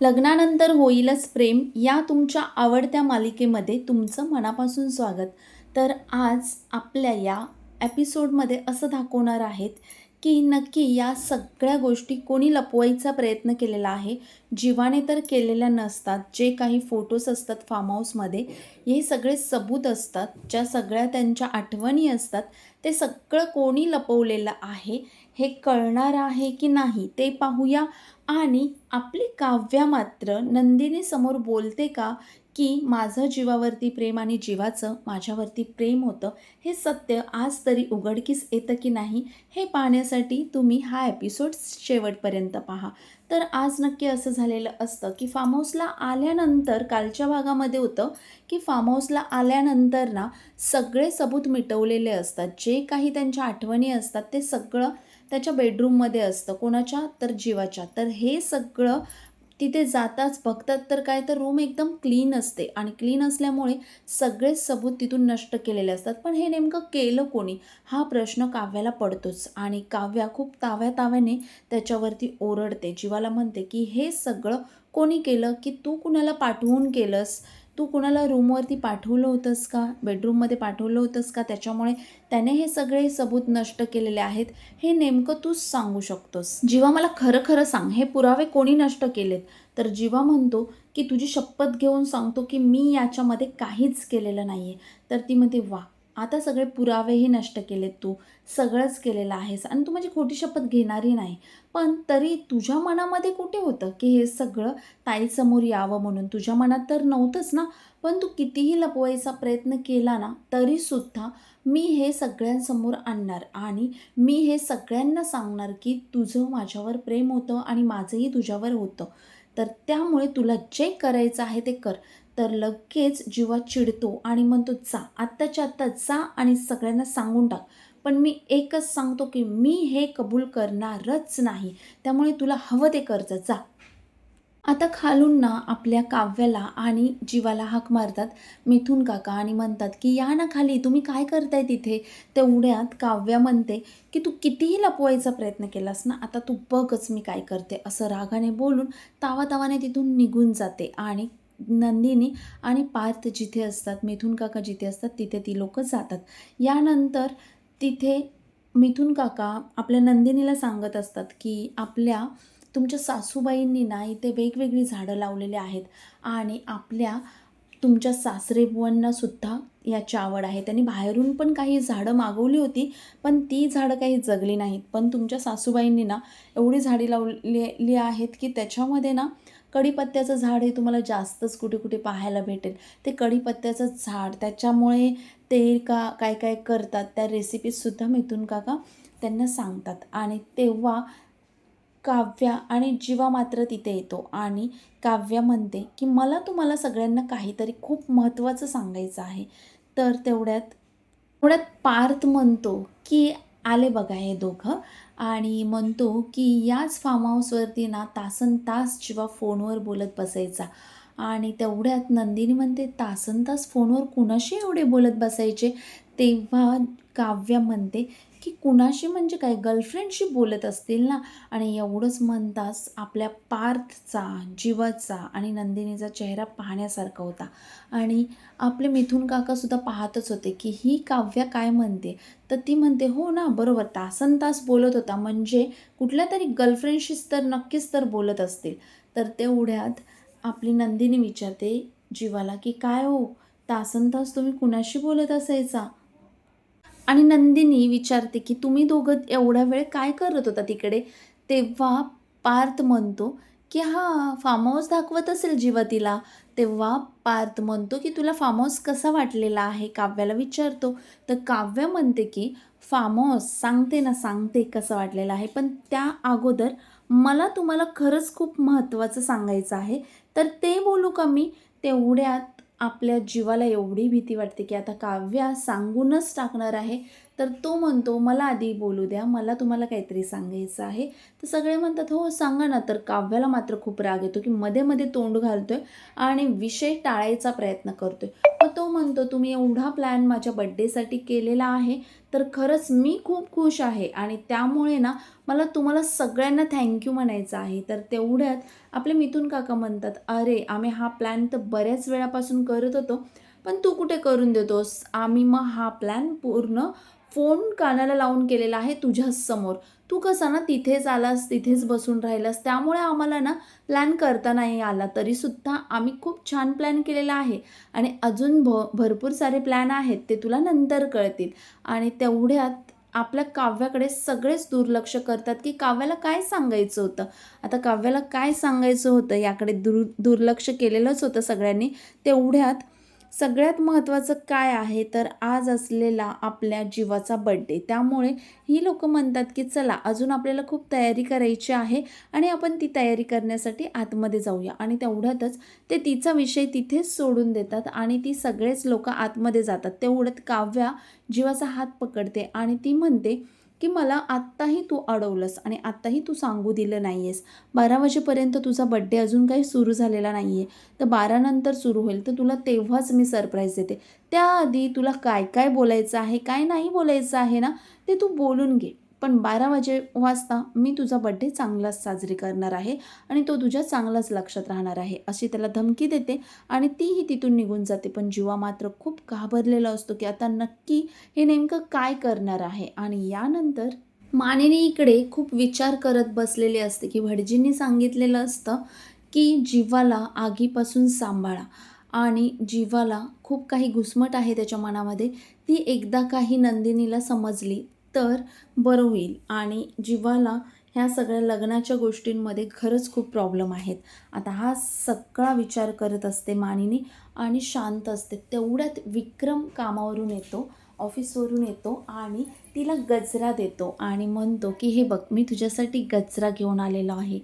लग्नानंतर होईलच प्रेम या तुमच्या आवडत्या मालिकेमध्ये तुमचं मनापासून स्वागत. तर आज आपल्या या एपिसोडमध्ये असं दाखवणार आहेत की नक्की या सगळ्या गोष्टी कोणी लपवायचा प्रयत्न केलेला आहे जीवाने तर केलेल्या नसतात जे काही फोटोज असतात फार्म हाऊसमध्ये हे सगळे सबूत असतात ज्या सगळ्या त्यांच्या आठवणी असतात ते सगळं कोणी लपवलेलं आहे हे कळणार आहे की नाही ते पाहूया. आणि आपली काव्या मात्र नंदिनी समोर बोलते का की माझं जीवावरती प्रेम आणि जीवाचं माझ्यावरती प्रेम होतं हे सत्य आज तरी उघडकीस येतं की नाही हे पाहण्यासाठी तुम्ही हा एपिसोड शेवटपर्यंत पहा. तर आज नक्की असं झालेलं असतं की फार्म हाऊसला आल्यानंतर कालच्या भागामध्ये होतं की फार्म हाऊसला आल्यानंतर ना सगळे सबूत मिटवलेले असतात. जे काही त्यांच्या आठवणी असतात ते सगळं त्याच्या बेडरूममध्ये असतं. कोणाच्या? तर जीवाच्या. तर हे सगळं तिथे जाताच बघतात. तर काय? तर रूम एकदम क्लीन असते. आणि क्लीन असल्यामुळे सगळे सबूत तिथून नष्ट केलेले असतात. पण हे नेमकं केलं कोणी? हा प्रश्न काव्याला पडतोच. आणि काव्या खूप ताव्या ताव्याने त्याच्यावरती ओरडते. जीवाला म्हणते की हे सगळं कोणी केलं? की तू कुणाला पाठवून केलंस? तू कुणाला रूमवरती पाठवलं होतंस का? बेडरूममध्ये पाठवलं होतंस का? त्याच्यामुळे त्याने हे सगळे सबूत नष्ट केलेले आहेत हे नेमकं तूच सांगू शकतोस. जेव्हा मला खरं खरं सांग. हे पुरावे कोणी नष्ट केलेत? तर जीवा म्हणतो की तुझी शपथ घेऊन सांगतो की मी याच्यामध्ये काहीच केलेलं नाही आहे तर ती म्हणते वा आता सगळे पुरावेही नष्ट केलेत तू. सगळंच केलेलं आहेस आणि तू माझी खोटी शपथ घेणारी नाही. पण तरी तुझ्या मनामध्ये कुठे होतं की हे सगळं ताईसमोर यावं म्हणून? तुझ्या मनात तर नव्हतंच ना? पण तू कितीही लपवायचा प्रयत्न केला ना तरीसुद्धा मी हे सगळ्यांसमोर आणणार आणि मी हे सगळ्यांना सांगणार की तुझं माझ्यावर प्रेम होतं आणि माझंही तुझ्यावर होतं. तर त्यामुळे तुला जे करायचं आहे ते कर. तर लगेच जीवा चिडतो आणि म्हणतो जा आत्ताच्या आत्ता जा आणि सगळ्यांना सांगून टाक. पण मी एकच सांगतो की मी हे कबूल करणारच नाही. त्यामुळे तुला हवं ते कर्ज जा. आता खालून ना आपल्या काव्याला आणि जीवाला हाक मारतात मिथून काका आणि म्हणतात की या ना खाली तुम्ही काय करताय तिथे? तेवढ्यात काव्या म्हणते की तू कितीही लपवायचा प्रयत्न केलास ना आता तू बघच मी काय करते. असं रागाने बोलून तावातावाने तिथून निघून जाते आणि नंदिनी आणि पार्थ जिथे असतात मिथून काका जिथे असतात तिथे ती लोक जातात. यानंतर तिथे मिथून काका आपल्या नंदिनीला सांगत असतात की आपल्या तुमच्या सासूबाईंनी ना इथे वेगवेगळी झाडं लावलेली आहेत आणि आपल्या तुमच्या सासरेबुवांना सुद्धा याची आवड आहे. त्यांनी बाहेरून पण काही झाडं मागवली होती पण ती झाडं काही जगली नाहीत. पण तुमच्या सासूबाईंनी ना एवढी झाडी लावलेली आहेत की त्याच्यामध्ये ना कढीपत्त्याचं झाड हे तुम्हाला जास्तच कुठे कुठे पाहायला भेटेल. ते कढीपत्त्याचं झाड त्याच्यामुळे ते का काय काय करतात त्या रेसिपीजसुद्धा मिथून काका त्यांना सांगतात. आणि तेव्हा काव्या आणि जीवा मात्र तिथे येतो. आणि काव्या म्हणते की मला तुम्हाला सगळ्यांना काहीतरी खूप महत्त्वाचं सांगायचं आहे. तर तेवढ्यात तेवढ्यात पार्थ म्हणतो की आले बघा हे दोघं. आणि म्हणतो की याच फार्म हाऊसवरती ना तासन तास शिवा फोनवर बोलत बसायचा. आणि तेवढ्यात नंदिनी म्हणते तासन तास फोनवर कुणाशी एवढे बोलत बसायचे? तेव्हा काव्या म्हणते की कुणाशी म्हणजे काय? गर्लफ्रेंडशी बोलत असतील ना? आणि एवढंच म्हणताच आपल्या पार्थचा जीवाचा आणि नंदिनीचा चेहरा पाहण्यासारखा होता. आणि आपले मिथून काकासुद्धा पाहतच होते की ही काव्या काय म्हणते? तर ती म्हणते हो ना बरोबर. तासन तास बोलत होता. म्हणजे कुठल्या तरी गर्लफ्रेंडशीच तर नक्कीच तर बोलत असतील. तर तेवढ्यात आपली नंदिनी विचारते जीवाला की काय हो? तासन तास तुम्ही कुणाशी बोलत असायचा? आणि नंदिनी विचारते की तुम्ही दोघं एवढा वेळ काय करत होता तिकडे? तेव्हा पार्थ म्हणतो की हा फार्म हाऊस दाखवत असेल जीवा तिला. तेव्हा पार्थ म्हणतो की तुला फार्म हाऊस कसा वाटलेला आहे? काव्याला विचारतो. तर काव्य म्हणते की फार्म हाऊस सांगते ना सांगते कसं वाटलेलं आहे पण त्या अगोदर मला तुम्हाला खरंच खूप महत्त्वाचं सांगायचं आहे. तर ते बोलू का मी? तेवढ्यात आपल्या जीवाला एवढी भीती वाटते की आता काव्या सांगूनच टाकणार आहे. तर तो म्हणतो मला आधी बोलू द्या मला तुम्हाला काहीतरी सांगायचं आहे. तर सगळे म्हणतात हो सांगा ना. तर काव्याला मात्र खूप राग येतो की मध्ये मध्ये तोंड घालतोय आणि विषय टाळायचा प्रयत्न करतोय. मग तो म्हणतो तुम्ही एवढा प्लॅन माझ्या बड्डेसाठी केलेला आहे तर खरंच मी खूप खुश आहे आणि त्यामुळे ना मला तुम्हाला सगळ्यांना थँक्यू म्हणायचं आहे. तर तेवढ्यात आपले मिथून काका म्हणतात अरे आम्ही हा प्लॅन तर बऱ्याच वेळापासून करत होतो पण तू कुठे करून देतोस? आम्ही मग हा प्लॅन पूर्ण फोन कानाला लावून केलेला आहे तुझ्याच समोर. तू कसा ना तिथेच आलास तिथेच बसून राहिलास. त्यामुळे आम्हाला ना प्लॅन करता नाही आला. तरीसुद्धा आम्ही खूप छान प्लॅन केलेला आहे. आणि अजून भ भरपूर सारे प्लॅन आहेत ते तुला नंतर कळतील. आणि तेवढ्यात आपल्या काव्याकडे सगळेच दुर्लक्ष करतात की काव्याला काय सांगायचं होतं? आता काव्याला काय सांगायचं होतं? याकडे दुर दुर्लक्ष केलेलंच होतं सगळ्यांनी. तेवढ्यात सगळ्यात महत्त्वाचं काय आहे? तर आज असलेला आपल्या जीवाचा बड्डे त्यामुळे ही लोक म्हणतात की चला अजून आपल्याला खूप तयारी करायची आहे आणि आपण ती तयारी करण्यासाठी आतमध्ये जाऊया. आणि तेवढ्यातच ते तिचा विषय तिथेच सोडून देतात आणि ती सगळेच लोक आतमध्ये जातात. तेवढ्यात काव्या जीवाचा हात पकडते आणि ती म्हणते की मला आत्ताही तू अडवलंस आणि आत्ताही तू सांगू दिलं नाही आहेस बारा वाजेपर्यंत तुझा बड्डे अजून काही सुरू झालेला नाही आहे तर बारानंतर सुरू होईल. तर तुला तेव्हाच मी सरप्राईज देते. त्याआधी तुला काय काय बोलायचं आहे काय नाही बोलायचं आहे ना ते तू बोलून घे. पण बारा वाजे वाजता मी तुझा बड्डे चांगलाच साजरी करणार आहे आणि तो तुझ्या चांगलाच लक्षात राहणार आहे अशी त्याला धमकी देते आणि तीही तिथून निघून जाते. पण जीवा मात्र खूप घाबरलेला असतो की आता नक्की हे नेमकं काय करणार आहे? आणि यानंतर मानेने इकडे खूप विचार करत बसलेले असते की भटजींनी सांगितलेलं असतं की जीवाला आगीपासून सांभाळा. आणि जीवाला खूप काही घुसमट आहे त्याच्या मनामध्ये. ती एकदा काही नंदिनीला समजली तर बरं होईल. आणि जीवाला ह्या सगळ्या लग्नाच्या गोष्टींमध्ये खरंच खूप प्रॉब्लेम आहेत. आता हा सगळा विचार करत असते मानिनी आणि शांत असते. तेवढ्यात विक्रम कामावरून येतो ऑफिसवरून येतो आणि तिला गजरा देतो आणि म्हणतो की हे बघ मी तुझ्यासाठी गजरा घेऊन आलेलो आहे.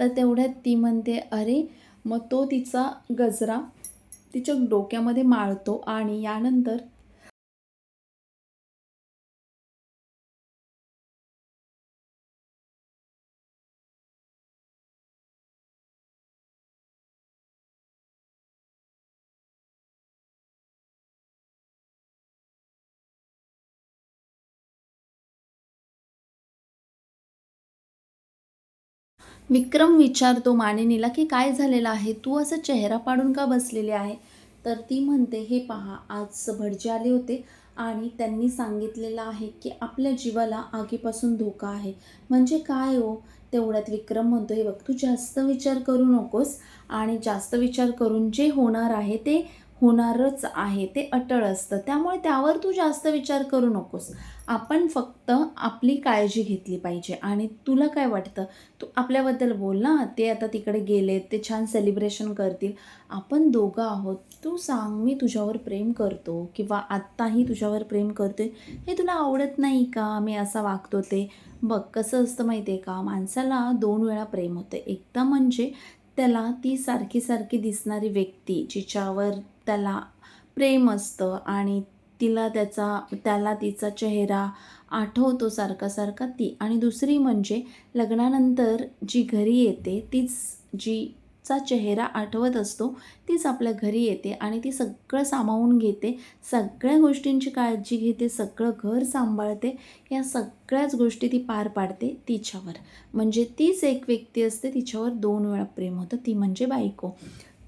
तर तेवढ्यात ती म्हणते अरे मग तो तिचा गजरा तिच्या डोक्यामध्ये माळतो आणि यानंतर विक्रम विचारतो मानिनीला की काय झालेलं आहे? तू असं चेहरा पाडून का बसलेली आहे? तर ती म्हणते हे पहा आज भटजी आले होते आणि त्यांनी सांगितलेलं आहे की आपल्या जीवाला आगीपासून धोका आहे. म्हणजे काय हो? तेवढ्यात विक्रम म्हणतो हे बघ तू जास्त विचार करू नकोस आणि जास्त विचार करून जे होणार आहे ते होणारच आहे ते अटळ असतं. त्यामुळे त्यावर तू जास्त विचार करू नकोस. आपण फक्त आपली काळजी घेतली पाहिजे आणि तुला काय वाटतं? तू आपल्याबद्दल बोल ना. ते आता तिकडे गेले ते छान सेलिब्रेशन करतील. आपण दोघं आहोत. तू सांग मी तुझ्यावर प्रेम करतो किंवा आत्ताही तुझ्यावर प्रेम करतोय? हे तुला आवडत नाही का? मी असा वागतो ते. बघ कसं असतं माहिती आहे का? माणसाला दोन वेळा प्रेम होतं. एकदा म्हणजे त्याला ती सारखी सारखी दिसणारी व्यक्ती जिच्यावर त्याला प्रेम असतं आणि तिला त्याचा त्याला तिचा चेहरा आठवतो सारखा सारखा ती. आणि दुसरी म्हणजे लग्नानंतर जी घरी येते तीच जीचा चेहरा आठवत असतो तीच आपल्या घरी येते आणि ती सगळं सामावून घेते सगळ्या गोष्टींची काळजी घेते सगळं घर सांभाळते या सगळ्याच गोष्टी ती पार पाडते तिच्यावर. म्हणजे तीच एक व्यक्ती असते तिच्यावर दोन वेळा प्रेम होतं ती म्हणजे बायको.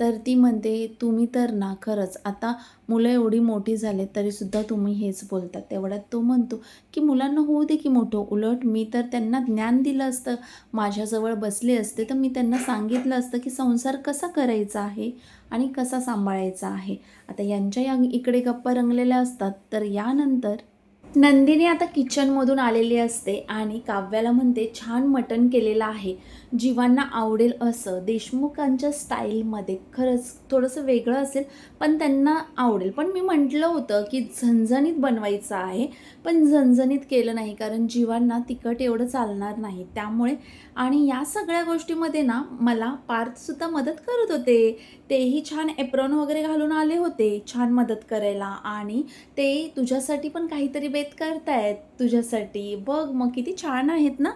तर ती म्हणते तुम्ही तर ना खरंच. आता मुलं एवढी मोठी झाले तरीसुद्धा तुम्ही हेच बोलतात. तेवढ्यात तो म्हणतो की मुलांना होऊ दे की मोठं. उलट मी तर त्यांना ज्ञान दिलं असतं. माझ्याजवळ बसले असते तर मी त्यांना सांगितलं असतं की संसार कसा करायचा आहे आणि कसा सांभाळायचा आहे. आता यांच्या या इकडे गप्पा रंगलेल्या असतात तर यानंतर नंदिनी आता किचनमधून आलेली असते आणि काव्याला म्हणते छान मटण केलेलं आहे. जीवांना आवडेल असं. देशमुखांच्या स्टाईलमध्ये खरंच थोडंसं वेगळं असेल पण त्यांना आवडेल. पण मी म्हटलं होतं की झणझणीत बनवायचं आहे पण झणझणीत केलं नाही कारण जीवांना तिखट एवढं चालणार नाही. त्यामुळे आणि या सगळ्या गोष्टीमध्ये ना मला पार्थसुद्धा मदत करत होते. तेही छान एप्रॉन वगैरे घालून आले होते छान मदत करायला. आणि ते तुझ्यासाठी पण काहीतरी बेत करतायत तुझ्यासाठी. बघ मग किती छान आहेत ना?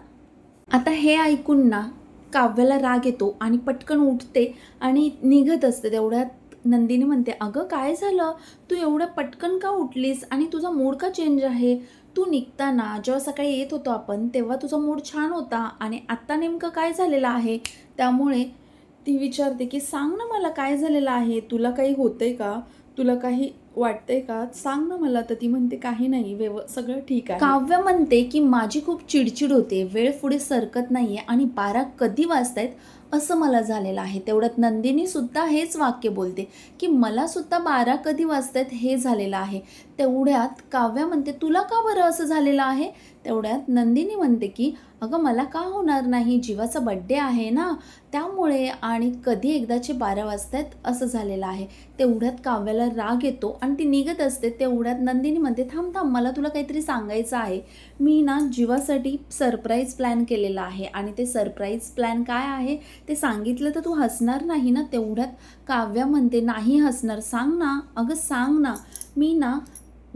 आता हे ऐकून ना काव्याला राग येतो आणि पटकन उठते आणि निघत असते. तेवढ्यात नंदिनी म्हणते अगं काय झालं? तू एवढं पटकन का उठलीस? आणि तुझा मूड का चेंज आहे? तू निघताना जेव्हा सकाळी येत होतो आपण तेव्हा तुझा मूड छान होता. आणि आत्ता नेमकं काय झालेलं आहे? त्यामुळे ती विचारते की सांग ना मला काय झालेलं आहे? तुला काही होतंय का? तुला काही वाटतंय का? सांग ना मला. तर ती म्हणते काही नाही व्यव सगळं ठीक आहे. काव्य म्हणते की माझी खूप चिडचिड होते. वेळ पुढे सरकत नाहीये आणि बारा कधी वाजतायत असं मला झालेलं आहे. तेवढ्यात नंदिनी सुद्धा हेच वाक्य बोलते की मला सुद्धा बारा कधी वाजतायत हे झालेलं आहे. तेवढ्यात काव्या म्हणते तुला का बरं असं झालेलं आहे? तेवढ्यात नंदिनी म्हणते की अगं मला का होणार नाही? जीवाचा बड्डे आहे ना? त्यामुळे आणि कधी एकदाचे बारा वाजतायत असं झालेलं आहे. तेवढ्यात काव्याला राग येतो आणि ती निघत असते. तेवढ्यात नंदिनी म्हणते थांब थांब मला तुला काहीतरी सांगायचं आहे. मी ना जीवासाठी सरप्राईज प्लॅन केलेला आहे. आणि ते सरप्राईज प्लॅन काय आहे? ते सांगितलं तर तू हसणार नाही ना? तेवढ्यात काव्या म्हणते नाही हसणार. सांग ना. अगं सांग ना. मी ना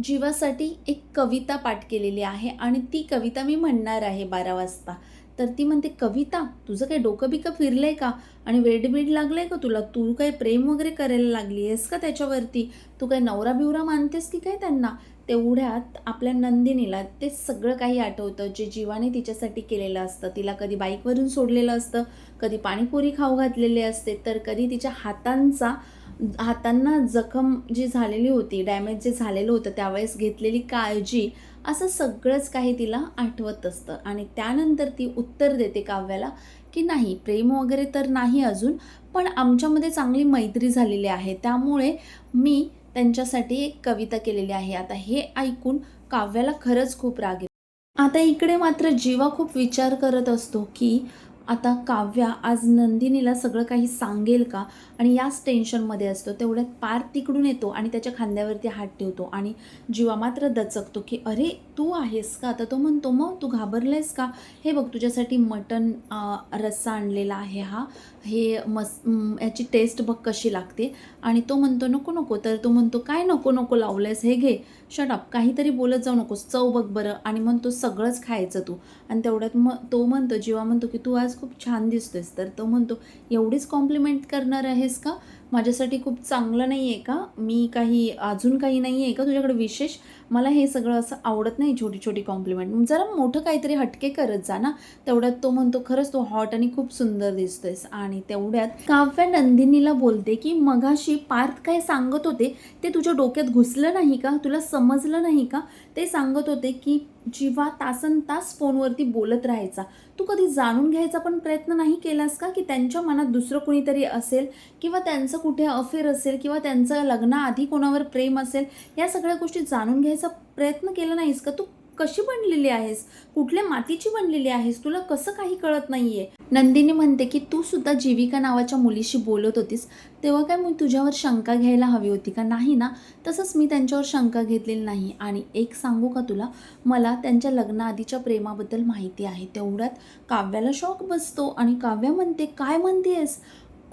जीवासाठी एक कविता पाठ केलेली आहे आणि ती कविता मी म्हणणार आहे बारा वाजता. तर ती म्हणते कविता तुझं काही डोकं बिकं फिरलं आहे का? आणि वेडबीड लागलं आहे का तुला? तू काही प्रेम वगैरे करायला लागली आहेस का त्याच्यावरती? तू काही नवरा बिवरा मानतेस की काय त्यांना? तेवढ्यात आपल्या नंदिनीला ते सगळं काही आठवतं जे जीवाने तिच्यासाठी केलेलं असतं. तिला कधी बाईकवरून सोडलेलं असतं कधी पाणीपुरी खाऊ घातलेले असते तर कधी तिच्या हातांचा हातांना जखम जी झालेली होती डॅमेज जे झालेलं होतं त्यावेळेस घेतलेली काळजी असं सगळंच काही तिला आठवत असतं. आणि त्यानंतर ती उत्तर देते काव्याला की नाही प्रेम वगैरे तर नाही अजून पण आमच्यामध्ये चांगली मैत्री झालेली आहे. त्यामुळे मी त्यांच्यासाठी एक कविता केलेली आहे. आता हे ऐकून काव्याला खरंच खूप राग येतो. आता इकडे मात्र जीवा खूप विचार करत असतो की आता काव्या आज नंदिनीला सगळं काही सांगेल का? आणि याच टेन्शनमध्ये असतो तेवढ्यात पार तिकडून येतो आणि त्याच्या खांद्यावरती हात ठेवतो आणि जीवा मात्र दचकतो की अरे तू आहेस का? तर तो म्हणतो मग तू घाबरलेस का? हे बघ तुझ्यासाठी मटन रस्सा आणलेला आहे हा. हे मस याची टेस्ट बघ कशी लागते. आणि तो म्हणतो नको नको. तर तो म्हणतो काय नको नको लावलंयस? हे घे. शटअप काहीतरी बोलत जाऊ नकोस. चव बघ बरं. आणि म्हणतो सगळंच खायचं तू. आणि तेवढ्यात मग तो म्हणतो जेव्हा म्हणतो की तू आज खूप छान दिसतोयस. तर तो म्हणतो एवढीच कॉम्प्लिमेंट करणार आहेस का? माझ्यासाठी खूप चांगलं नाही आहे का? मी काही अजून काही नाही आहे का तुझ्याकडे विशेष? मला हे सगळं असं आवडत नाही छोटी छोटी कॉम्प्लिमेंट. जरा मोठं काहीतरी हटके करत जा ना. तेवढ्यात तो म्हणतो खरंच तो हॉट आणि खूप सुंदर दिसतोयस. आणि तेवढ्यात काव्य नंदिनीला बोलते की मगाशी पार्थ काय सांगत होते? ते तुझ्या डोक्यात घुसलं नाही का? तुला समजलं नाही का? ते सांगत होते की जीवा तासन तास फोनवरती बोलत राहायचा. तू कधी जाणून घ्यायचा पण प्रयत्न नाही केलास का की त्यांच्या मनात दुसरं कुणीतरी असेल? किंवा त्यांचं कुठे अफेअर असेल? किंवा त्यांचं लग्नाआधी कोणावर प्रेम असेल? या सगळ्या गोष्टी जाणून घ्यायचं प्रयत्न केला नाहीस का? तू कशी बनलेली आहेस? कुठल्या मातीची बनलेली आहेस? तुला कसं काही कळत नाहीये? नंदिनी म्हणते की तू सुद्धा जीविका नावाच्या मुलीशी बोलत होतीस. तेव्हा काय मी तुझ्यावर शंका घ्यायला हवी होती का? नाही ना तसंच मी त्यांच्यावर शंका घेतलेली नाही. आणि एक सांगू का तुला? मला त्यांच्या लग्नाआधीच्या प्रेमाबद्दल माहिती आहे. तेवढ्यात काव्याला शॉक बसतो आणि काव्या म्हणते काय म्हणतेस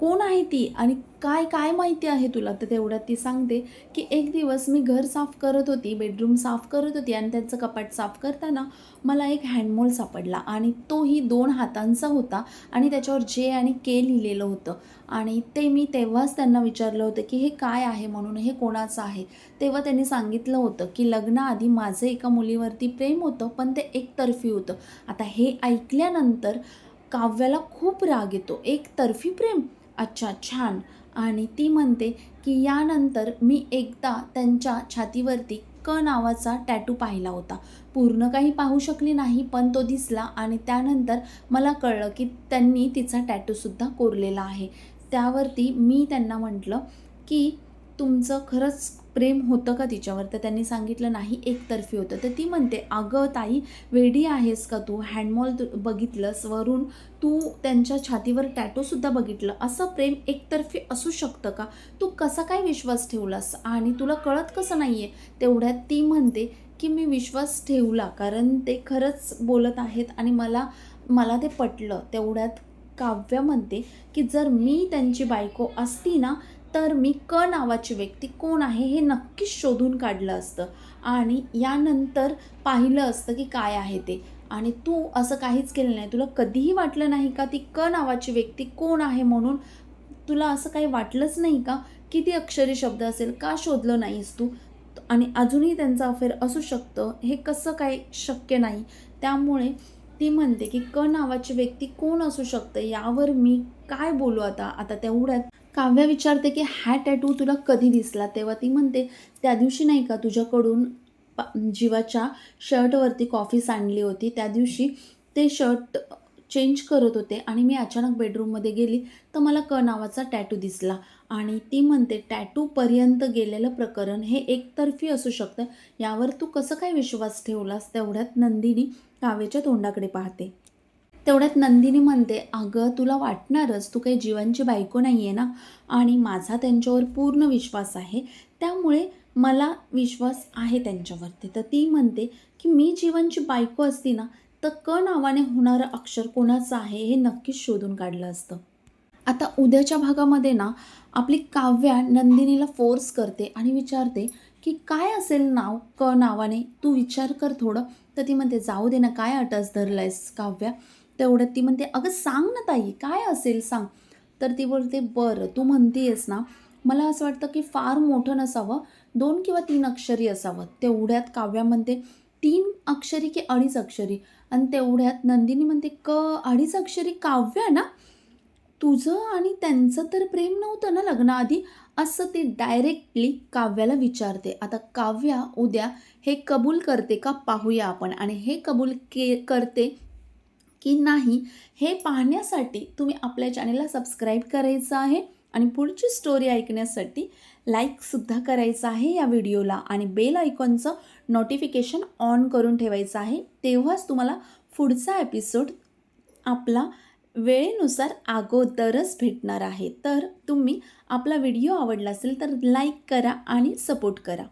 कोण आहे ती आणि काय काय माहिती आहे तुला? तर तेवढ्यात ती सांगते की एक दिवस मी घर साफ करत होती बेडरूम साफ करत होती आणि त्यांचं कपाट साफ करताना मला एक हँडमोल सापडला आणि तोही दोन हातांचा होता आणि त्याच्यावर जे आणि के लिहिलेलं होतं. आणि ते मी तेव्हाच त्यांना विचारलं होतं की हे काय आहे म्हणून हे कोणाचं आहे? तेव्हा त्यांनी सांगितलं होतं की लग्नाआधी माझं एका मुलीवरती प्रेम होतं पण ते एकतर्फी होतं. आता हे ऐकल्यानंतर काव्याला खूप राग येतो. एकतर्फी प्रेम? अच्छा छान. आणि ती म्हणते की यानंतर मी एकदा त्यांच्या छातीवरती क नावाचा टॅटू पाहिला होता. पूर्ण काही पाहू शकली नाही पण तो दिसला आणि त्यानंतर मला कळलं की त्यांनी तिचा टॅटूसुद्धा कोरलेला आहे. त्यावरती मी त्यांना म्हटलं की तुमचं खरंच प्रेम होतं का तिच्यावर? तर त्यांनी सांगितलं नाही एकतर्फी होतं. तर ती म्हणते अगं ताई वेडी आहेस का तू? हँडमॉल तू बघितलंस वरून तू त्यांच्या छातीवर टॅटोसुद्धा बघितलं. असं प्रेम एकतर्फी असू शकतं का? तू कसा काय विश्वास ठेवलास? आणि तुला कळत कसं नाही आहे तेवढ्यात ती म्हणते की मी विश्वास ठेवला कारण ते खरंच बोलत आहेत आणि मला मला ते पटलं. तेवढ्यात काव्य म्हणते की जर मी त्यांची बायको असती ना तर मी क नावाची व्यक्ती कोण आहे हे नक्कीच शोधून काढलं असतं. आणि यानंतर पाहिलं असतं की काय आहे ते. आणि तू असं काहीच केलं नाही. तुला कधीही वाटलं नाही का ती क नावाची व्यक्ती कोण आहे म्हणून? तुला असं काही वाटलंच नाही का किती अक्षरी शब्द असेल? का शोधलं नाहीस तू? आणि अजूनही त्यांचा अफेअर असू शकतं. हे कसं काय शक्य नाही. त्यामुळे ती म्हणते की क नावाची व्यक्ती कोण असू शकतं? यावर मी काय बोलू आता? आता तेवढ्यात काव्या विचारते की हा टॅटू तुला कधी दिसला? तेव्हा ती म्हणते त्या दिवशी नाही का तुझ्याकडून जीवाच्या शर्टवरती कॉफी सांडली होती. त्या दिवशी ते शर्ट चेंज करत होते आणि मी अचानक बेडरूममध्ये गेली तर मला क नावाचा टॅटू दिसला. आणि ती म्हणते टॅटूपर्यंत गेलेलं प्रकरण हे एकतर्फी असू शकतं. यावर तू कसं काय विश्वास ठेवलास? तेवढ्यात नंदिनी काव्याच्या तोंडाकडे पाहते. तेवढ्यात नंदिनी म्हणते अगं तुला वाटणारच तू काही जीवांची बायको नाही आहे ना? आणि माझा त्यांच्यावर पूर्ण विश्वास आहे. त्यामुळे मला विश्वास आहे त्यांच्यावरती. तर ती म्हणते की मी जीवनची बायको असती ना तर क नावाने होणारं अक्षर कोणाचं आहे हे नक्कीच शोधून काढलं असतं. आता उद्याच्या भागामध्ये ना आपली काव्या नंदिनीला फोर्स करते आणि विचारते की काय असेल नाव क नावाने? तू विचार कर थोडं. तर ती म्हणते जाऊ दे ना काय अटस आहेस काव्या? तेवढ्यात ती म्हणते अगं सांग ना ताई काय असेल सांग. तर ती बोलते बरं तू म्हणतेस ना मला असं वाटतं की फार मोठं नसावं दोन किंवा तीन अक्षरी असावं. तेवढ्यात काव्या म्हणते तीन अक्षरी की अडीच अक्षरी? आणि तेवढ्यात नंदिनी म्हणते क अडीच अक्षरी काव्या ना? तुझं आणि त्यांचं तर प्रेम नव्हतं ना लग्नाआधी? असं ती डायरेक्टली काव्याला विचारते. आता काव्या उद्या हे कबूल करते का पाहूया आपण. आणि हे कबूल के करते की नाही हे पाहण्यासाठी तुम्ही आपल्या चॅनेलला सबस्क्राईब करायचं आहे आणि पुढची स्टोरी ऐकण्यासाठी लाईकसुद्धा करायचं आहे या व्हिडिओला आणि बेल आयकॉनचं नोटिफिकेशन ऑन करून ठेवायचं आहे. तेव्हाच तुम्हाला पुढचा एपिसोड आपला वेळेनुसार अगोदरच भेटणार आहे. तर तुम्ही आपला व्हिडिओ आवडला असेल तर लाईक करा आणि सपोर्ट करा.